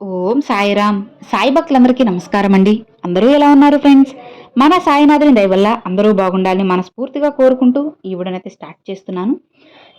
ఓం సాయిరామ్ సాయి భక్తులందరికీ నమస్కారం అండి అందరూ ఎలా ఉన్నారు ఫ్రెండ్స్? మన సాయినాథుని దయవల్ల అందరూ బాగుండాలని మనస్ఫూర్తిగా కోరుకుంటూ ఈ వీడియోనైతే స్టార్ట్ చేస్తున్నాను.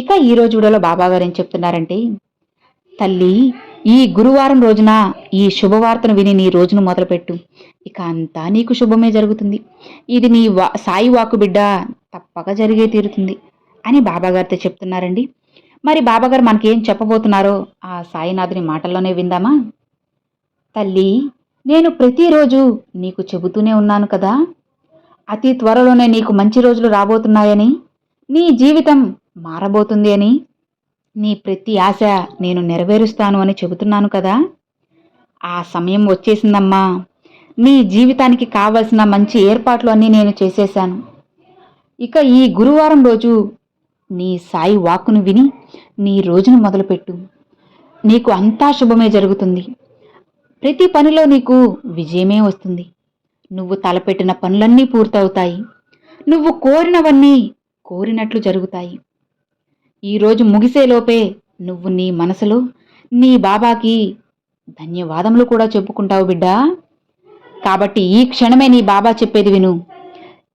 ఇక ఈ రోజు వీడియోలో బాబా గారు ఏం చెప్తున్నారంటే తల్లి ఈ గురువారం రోజున ఈ శుభవార్తను విని నీ రోజును మొదలుపెట్టు. ఇక అంతా నీకు శుభమే జరుగుతుంది. ఇది నీ వా సాయి వాకు బిడ్డ తప్పక జరిగే తీరుతుంది అని బాబాగారితో చెప్తున్నారండి. మరి బాబాగారు మనకి ఏం చెప్పబోతున్నారో ఆ సాయినాథుని మాటల్లోనే విందామా? తల్లి నేను ప్రతిరోజు నీకు చెబుతూనే ఉన్నాను కదా. అతి త్వరలోనే నీకు మంచి రోజులు రాబోతున్నాయని నీ జీవితం మారబోతుంది అని నీ ప్రతి ఆశ నేను నెరవేరుస్తాను అని చెబుతున్నాను కదా. ఆ సమయం వచ్చేసిందమ్మా. నీ జీవితానికి కావలసిన మంచి ఏర్పాట్లు అన్నీ నేను చేసేశాను. ఇక ఈ గురువారం రోజు నీ సాయి వాక్కును విని నీ రోజును మొదలుపెట్టు. నీకు అంతా శుభమే జరుగుతుంది. ప్రతి పనిలో నీకు విజయమే వస్తుంది. నువ్వు తలపెట్టిన పనులన్నీ పూర్తవుతాయి. నువ్వు కోరినవన్నీ కోరినట్లు జరుగుతాయి. ఈరోజు ముగిసేలోపే నువ్వు నీ మనసులో నీ బాబాకి ధన్యవాదములు కూడా చెప్పుకుంటావు బిడ్డా. కాబట్టి ఈ క్షణమే నీ బాబా చెప్పేది విను.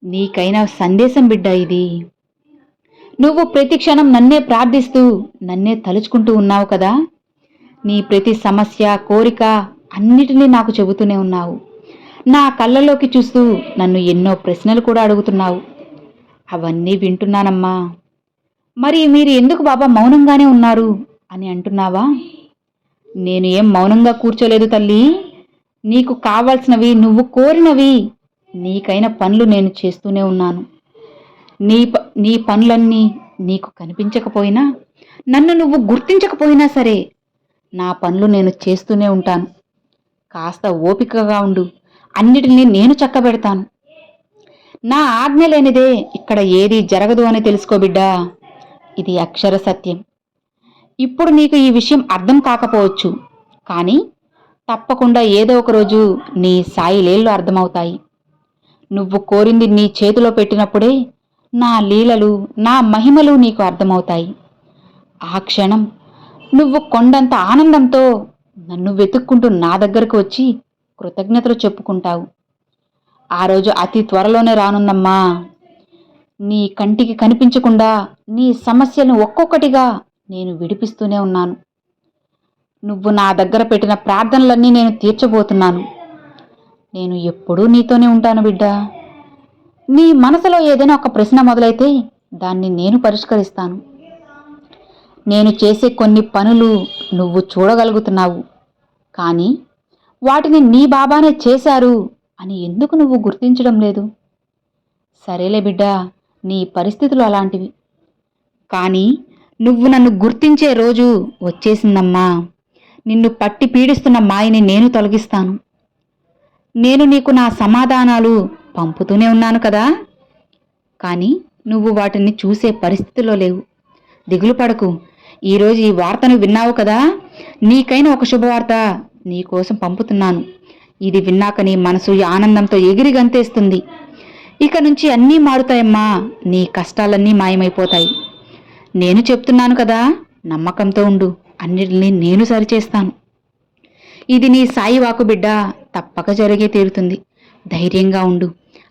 నీకైన సందేశం బిడ్డ ఇది. నువ్వు ప్రతి క్షణం నన్నే ప్రార్థిస్తూ నన్నే తలుచుకుంటూ ఉన్నావు కదా. నీ ప్రతి సమస్య కోరిక అన్నిటినీ నాకు చెబుతూనే ఉన్నావు. నా కళ్ళలోకి చూస్తూ నన్ను ఎన్నో ప్రశ్నలు కూడా అడుగుతున్నావు. అవన్నీ వింటున్నానమ్మా. మరి మీరు ఎందుకు బాబా మౌనంగానే ఉన్నారు అని అంటున్నావా? నేను ఏం మౌనంగా కూర్చోలేదు తల్లి. నీకు కావాల్సినవి నువ్వు కోరినవి. నీకైన పనులు నేను చేస్తూనే ఉన్నాను. నీ ప నీ పనులన్నీ నీకు కనిపించకపోయినా నన్ను నువ్వు గుర్తించకపోయినా సరే నా పనులు నేను చేస్తూనే ఉంటాను. కాస్త ఓపికగా ఉండు. అన్నిటినీ నేను చక్కబెడతాను. నా ఆజ్ఞ లేనిదే ఇక్కడ ఏది జరగదు అని తెలుసుకో బిడ్డా. ఇది అక్షర సత్యం. ఇప్పుడు నీకు ఈ విషయం అర్థం కాకపోవచ్చు. కానీ తప్పకుండా ఏదో ఒక రోజు నీ సాయి లేళ్ళు అర్థమవుతాయి. నువ్వు కోరింది నీ చేతిలో పెట్టినప్పుడే నా లీలలు నా మహిమలు నీకు అర్థమవుతాయి. ఆ క్షణం నువ్వు కొండంత ఆనందంతో నన్ను వెతుక్కుంటూ నా దగ్గరకు వచ్చి కృతజ్ఞతలు చెప్పుకుంటావు. ఆ రోజు అతి త్వరలోనే రానుందమ్మా. నీ కంటికి కనిపించకుండా నీ సమస్యలను ఒక్కొక్కటిగా నేను విడిపిస్తూనే ఉన్నాను. నువ్వు నా దగ్గర పెట్టిన ప్రార్థనలన్నీ నేను తీర్చబోతున్నాను. నేను ఎప్పుడూ నీతోనే ఉంటాను బిడ్డా. నీ మనసులో ఏదైనా ఒక ప్రశ్న మొదలైతే దాన్ని నేను పరిష్కరిస్తాను. నేను చేసే కొన్ని పనులు నువ్వు చూడగలుగుతున్నావు. కానీ వాటిని నీ బాబానే చేశారు అని ఎందుకు నువ్వు గుర్తించడం లేదు? సరేలే బిడ్డా నీ పరిస్థితులు అలాంటివి. కానీ నువ్వు నన్ను గుర్తించే రోజు వచ్చేసిందమ్మా. నిన్ను పట్టి పీడిస్తున్న మాయని నేను తొలగిస్తాను. నేను నీకు నా సమాధానాలు పంపుతూనే ఉన్నాను కదా. కానీ నువ్వు వాటిని చూసే పరిస్థితిలో లేవు. దిగులు పడకు ఈరోజు ఈ వార్తను విన్నావు కదా? నీకైన ఒక శుభవార్త నీకోసం పంపుతున్నాను. ఇది విన్నాక నీ మనసు ఆనందంతో ఎగిరి గంతేస్తుంది. ఇక నుంచి అన్నీ మారుతాయమ్మా. నీ కష్టాలన్నీ మాయమైపోతాయి. నేను చెప్తున్నాను కదా నమ్మకంతో ఉండు. అన్నిటిని నేను సరిచేస్తాను. ఇది నీ సాయి వాకు బిడ్డ. తప్పక జరిగే తీరుతుంది. ధైర్యంగా ఉండు.